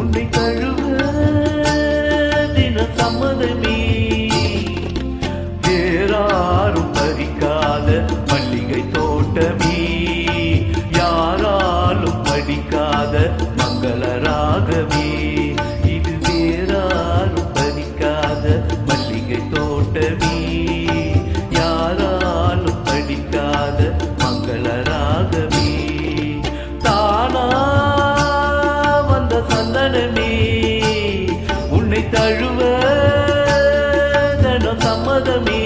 உன்னை கழுவ தின சம்மதமே. வேறாரும் பறிக்காத மல்லிகை தோட்டமே. யாராலும் படிக்காத மங்கள ராகமே. இது வேறாரும் பறிக்காத மல்லிகை தோட்டமே. தழுவ சம்மதமே.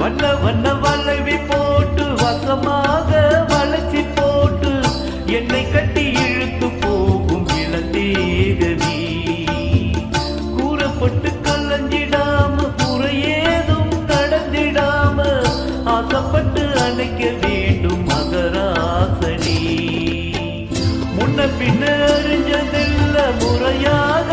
வண்ண வண்ண வளைவி போட்டு வசமாக வளர்ச்சி போட்டு என்னை கட்டி இழுத்து போகும் இளந்தேகவி கூறப்பட்டு கலஞ்சிடாம குறையேதும் கடந்திடாம ஆசைப்பட்டு அணைக்க வேண்டும் மகராசனி. முன்ன பின்ன அறிஞ்சதில்ல முறையாக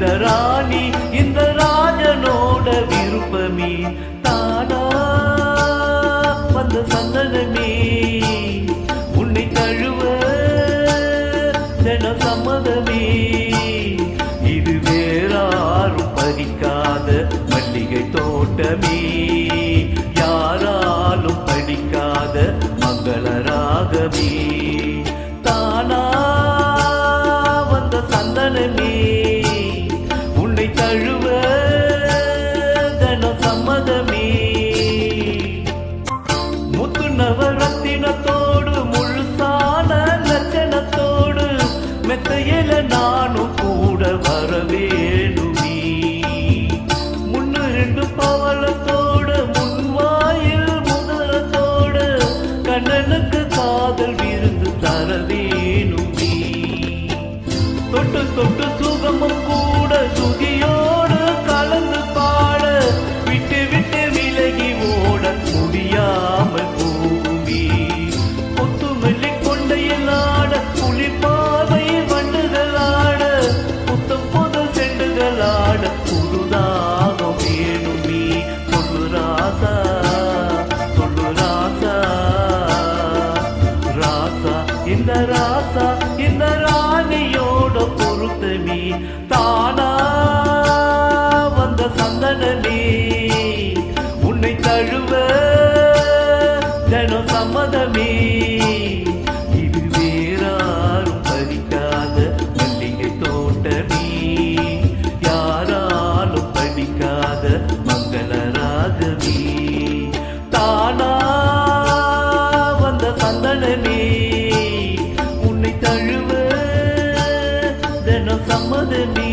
இந்த ராணி இந்த ராஜனோட விருப்பமே தானா வந்த சந்தனமே. உன்னை தழுவ ஜன சம்மதமே. இது வேறாரும் பறிக்காத மல்லிகை தோட்டமே. யாராலும் படிக்காத மங்கள ராகமே. தானா வந்த சந்தனமே. தழுவ தன சம்மதமே. முத்து நவரத்தினத்தோடு முழுசான லட்சணத்தோடு மெத்தையில நானும் கூட வரவேணுமே. முன்னு ரெண்டு பவளத்தோடு முன்வாயில் முதலத்தோடு கண்ணனுக்கு காதல் விருந்து தரவேணுமே. தொட்டு தொட்டு சுகமும் கூட சுதியோடு இந்த ராசா இந்த ராணியோட பொருத்தமே தானா வந்த சந்தனமே உன்னை தழுவ ஜன சம்மதமே ನಮ್ಮದು ನೀ